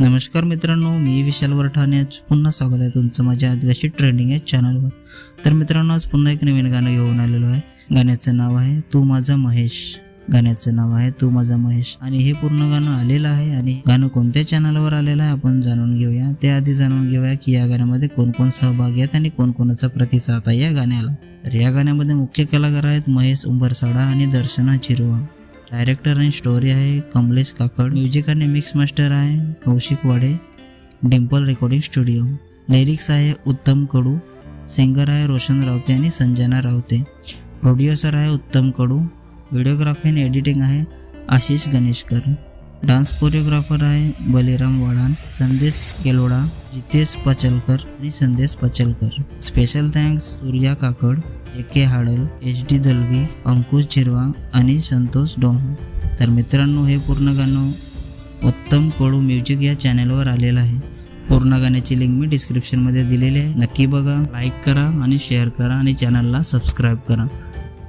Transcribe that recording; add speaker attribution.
Speaker 1: नमस्कार मित्रांनो मी विशाल वरठाणे. आज पुन्हा स्वागत आहे तुमचं माझ्या आदिवासी ट्रेंडिंग या चॅनलवर तर मित्रांनो आज पुन्हा एक नवीन गाणं घेऊन आलेलो आहे. गाण्याचं नाव आहे तू माझा महेश. गाण्याचं नाव आहे तू माझा महेश. आणि हे पूर्ण गाणं आलेलं आहे आणि गाणं कोणत्या चॅनलवर आलेलं आहे आपण जाणून घेऊया. त्याआधी जाणून घेऊया की या गाण्यामध्ये कोण कोण सहभागी आहेत आणि कोणकोणाचा प्रतिसाद आहे या गाण्याला. तर या गाण्यामध्ये मुख्य कलाकार आहेत महेश उंबरसाडा आणि दर्शना चिरुवा डायरेक्टर आणि स्टोरी आहे कमलेश काकड. म्युझिक आणि मिक्स मास्टर आहे कौशिक वाडे. Dimple recording studio. लिरिक्स आहे उत्तम कडू. सिंगर आहे रोशन रावते आणि संजना रावते. प्रोड्युसर आहे उत्तम कडू. व्हिडिओग्राफी आणि एडिटिंग आहे आशिष गणेशकर. डान्स कोरिओग्राफर आहे बलिराम वाडान संदेश केलोडा जितेश पचलकर आणि संदेश पचलकर. Special thanks Surya Kakad A K Hadal H D Dalvi Ankush Zirwa आणि संतोष डोह तर मित्रांनो हे पूर्ण गाणं उत्तम कडू म्युझिक या चॅनलवर आलेलं आहे. पूर्ण गाण्याची लिंक मी डिस्क्रिप्शनमध्ये दिलेली आहे. नक्की बघा लाईक करा आणि शेअर करा आणि चॅनलला सबस्क्राईब करा.